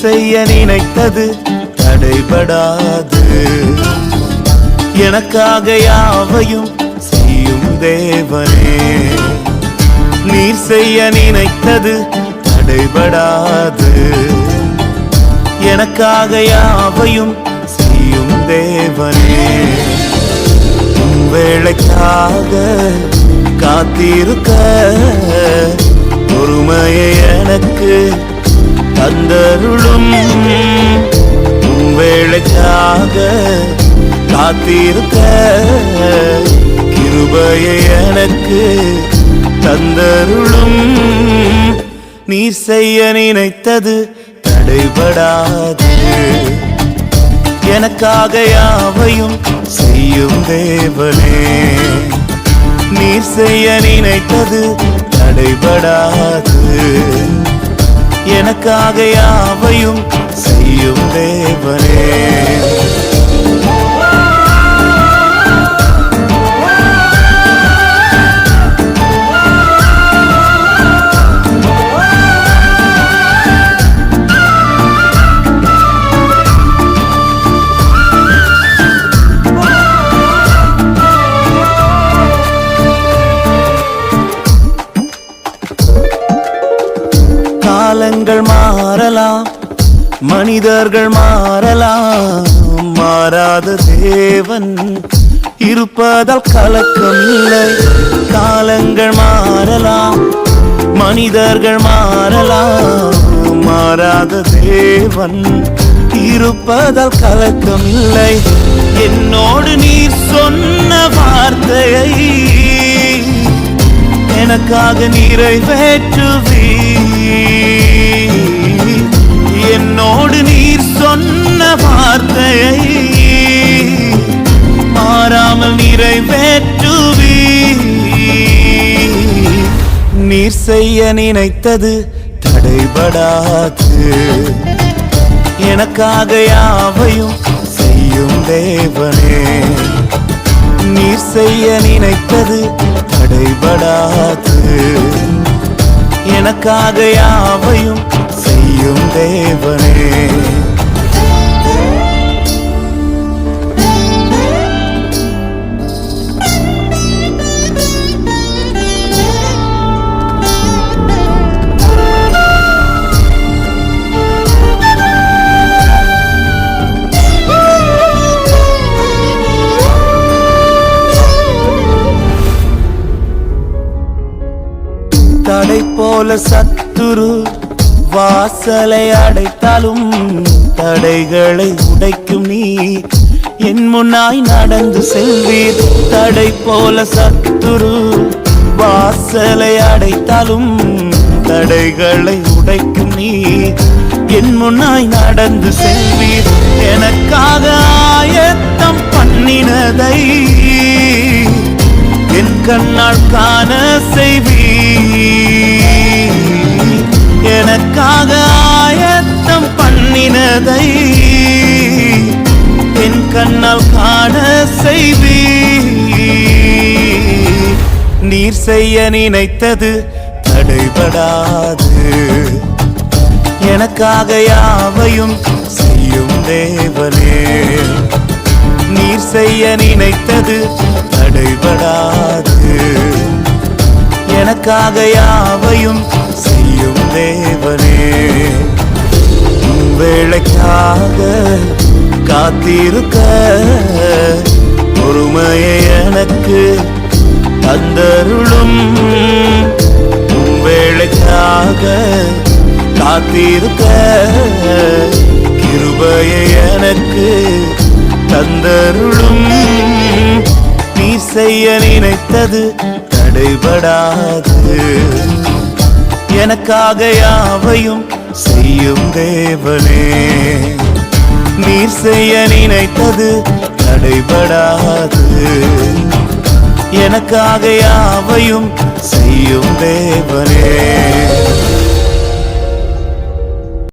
செய்ய நினைத்தது தடைபடாது. எனக்காக யாவையும் செய்யும் தேவனே. நீர் செய்ய நினைத்தது தடைபடாது. எனக்காக யாவையும் செய்யும் தேவனே. உம் வேளைக்காக காத்திருக்க பொறுமையை எனக்கு தந்தருளும். வேளைக்காக காத்திருக்க. கிருபையை எனக்கு தந்தருளும். நீர் செய்ய நினைத்தது தடைபடாது. எனக்காக யாவையும் செய்யும் தேவனே. நீர் செய்ய நினைத்தது தடைபடாது. எனக்காக யாவையும் செய்யும் தேவனே. காலங்கள் மாறலாம் மனிதர்கள் மாறலாம். மாறாத தேவன் இருப்பதால் கலக்கம் இல்லை காலங்கள் மாறலாம் மனிதர்கள் மாறலாம். மாறாத தேவன் இருப்பதால் கலக்கம் இல்லை என்னோடு நீர் சொன்ன வார்த்தையை எனக்காக நிறைவேற்றுவி வார்த்தையை மாறாமல் நிறைவேற்றுவி நீர் செய்ய நினைத்தது தடைபடாது. எனக்காக யாவையும் செய்யும் தேவனே. நீர் செய்ய நினைத்தது தடைபடாது. எனக்காக யாவையும் செய்யும் தேவனே. சத்துரு வாசலை அடைத்தாலும் தடைகளை உடைக்கும் நீ என் முன்னாய் நடந்து செல்வீர். தடை போல சத்துரு வாசலை அடைத்தாலும் தடைகளை உடைக்கும் நீ என் முன்னாய் நடந்து செல்வீர். எனக்காக ஆயத்தம் பண்ணினதை என் கண்ணால் காண செய்வீர். பண்ணினதை என் கண்ணால் காண செய்வீ நீர் செய்ய நினைத்தது தடைபடாது. எனக்காக யாவையும் செய்யும் தேவனே. நீர் செய்ய நினைத்தது தடைபடாது. எனக்காக யாவையும் எனக்கு தந்தருளும் உம் வேளைக்காக காத்திருக்க கிருபையை எனக்கு தந்தருளும். நீ செய்ய நினைத்தது தடைபடாது. எனக்காக யாவையும் செய்யும் தேவனே நீர் செய்ய நினைத்தது தடைபடாது. எனக்காக யாவையும் செய்யும் தேவனே.